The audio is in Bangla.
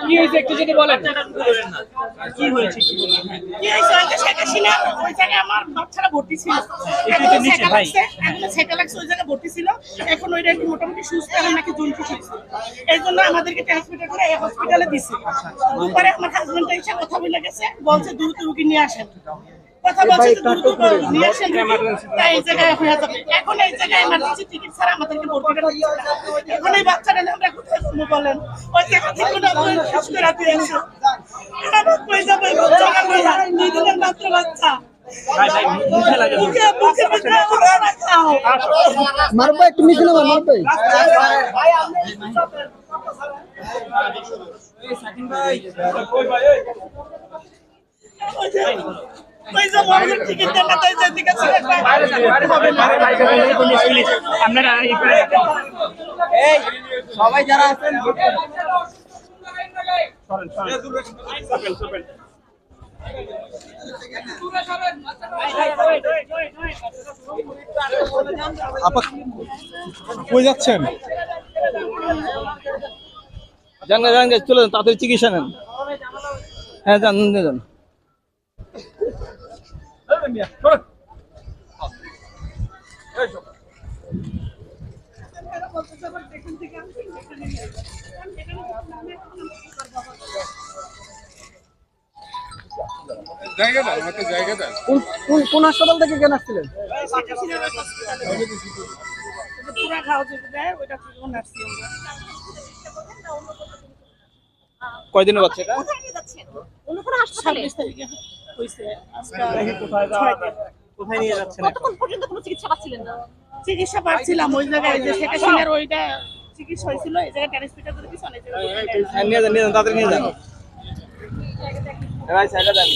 কি হয়েছে একটু যদি বলেন। কি হয়েছে কি হয়েছে? ওই শেখ হাসিনা ওই জায়গায় আমার বাচ্চারা ভর্তি ছিল। এখনও। লাগছে এখনও লাগছে ওই জায়গায় ভর্তি ছিল। এখন ওইটা একটু মোটামুটি সুস্থ এখন নাকি জন্টু হয়েছে এই জন্য আমাদেরকে ট্রান্সমিটার করে এই হসপিটালে দিছে। পরে আমার হাজবেন্ড এসে কথা বলে গেছে বলছে দ্রুত রুগী নিয়ে আসেন। কথা বলছে যে দ্রুত নিয়ে আসেন রুগী। তাই এই জায়গায় হয়ে যাবে। এখন এই জায়গায় এমার্জেন্সি টিকিট ছাড়া আমাদেরকে করে। এখন এই বাচ্চাটা আমরা কোথায় যাব বলেন? ওই জায়গা থেকে না ওই সুস্থ রাতে কই যাবে বাচ্চা দুই দিনের মাত্র বাচ্চা। ভাই ভাই মারবো একটু ওই না না আপনারা সবাই যারা আছেন কই যাচ্ছেন? যান যান চলে যান তাড়াতাড়ি চিকিৎসা নেন। হ্যাঁ নিয়ে যান। কোন কোন কোন হাসপাতাল থেকে কেন আসছিলেন? কয়দিনের বাচ্চা এটা? হয়েছে। কোথায় নিয়ে যাচ্ছেন কতক্ষণ পর্যন্ত কোনো চিকিৎসা পাচ্ছিলেন না? চিকিৎসা পাচ্ছিলাম ওই জায়গায় যে শেখ হাসিনার ওইটা চিকিৎসা হয়েছিল এই জায়গায় ট্রান্সমিটার করে দিচ্ছে অনেক জায়গায় হ্যাঁ নিয়ে যান নিয়ে যান তাড়াতাড়ি নিয়ে যান। ভাই সাইডে যান